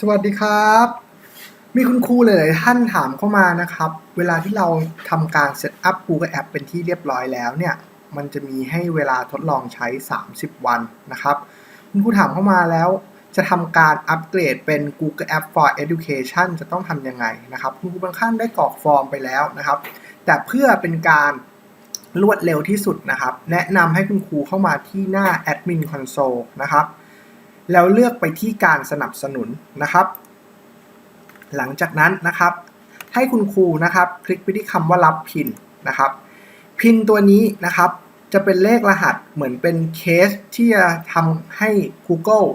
สวัสดีครับ มีคุณครูหลายๆท่านถามเข้ามานะครับ เวลาที่เราทำการเซตอัพ Google App เป็นที่เรียบร้อยแล้วเนี่ย มันจะมีให้เวลาทดลองใช้ 30 วันนะครับ คุณครูถามเข้ามาแล้วจะทำการอัปเกรดเป็น Google App for Education จะต้องทำยังไงนะครับ คุณครูบางท่านได้กรอกฟอร์มไปแล้วนะครับ แต่เพื่อเป็นการรวดเร็วที่สุดนะครับ แนะนำให้คุณครูเข้ามาที่หน้า Admin Console นะครับ แล้วเลือกไปที่การสนับสนุนนะครับ หลังจากนั้นนะครับ ให้คุณครูนะครับ คลิกไปที่คำว่ารับพินนะครับ พินตัวนี้นะครับ จะเป็นเลขรหัสเหมือนเป็นเคสที่จะทำให้ Google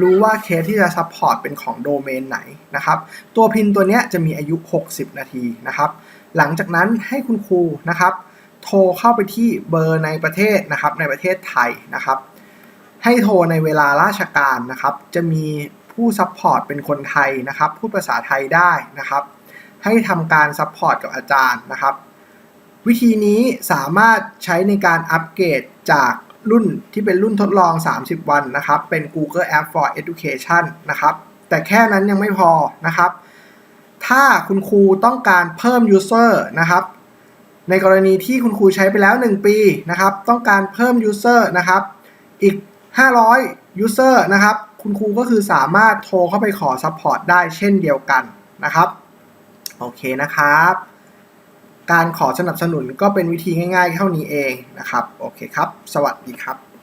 รู้ว่าเคสที่จะซัพพอร์ตเป็นของโดเมนไหนนะครับ ตัวพินตัวเนี้ยจะมีอายุ 60 นาทีนะครับ หลังจากนั้นให้คุณครูนะครับ โทรเข้าไปที่เบอร์ในประเทศนะครับ ในประเทศไทยนะครับ ให้โทรในเวลาราชการนะครับ จะมีผู้ซัพพอร์ตเป็นคนไทยนะครับ พูดภาษาไทยได้นะครับ ให้ทำการซัพพอร์ตกับอาจารย์นะครับ วิธีนี้สามารถใช้ในการอัปเกรดจากรุ่นที่เป็นรุ่นทดลอง 30 วันนะครับ เป็น Google App for Education นะครับ แต่แค่นั้นยังไม่พอนะครับ ถ้าคุณครูต้องการเพิ่ม user นะครับ ในกรณีที่คุณครูใช้ไปแล้ว 1 ปีนะครับ ต้องการเพิ่ม user นะครับ อีก 500 user นะครับ คุณครูก็คือสามารถโทรเข้าไปขอ support ได้เช่นเดียวกันนะครับ โอเคนะครับ การขอสนับสนุนก็เป็นวิธีง่ายๆเท่านี้เองนะครับ โอเคครับ สวัสดีครับ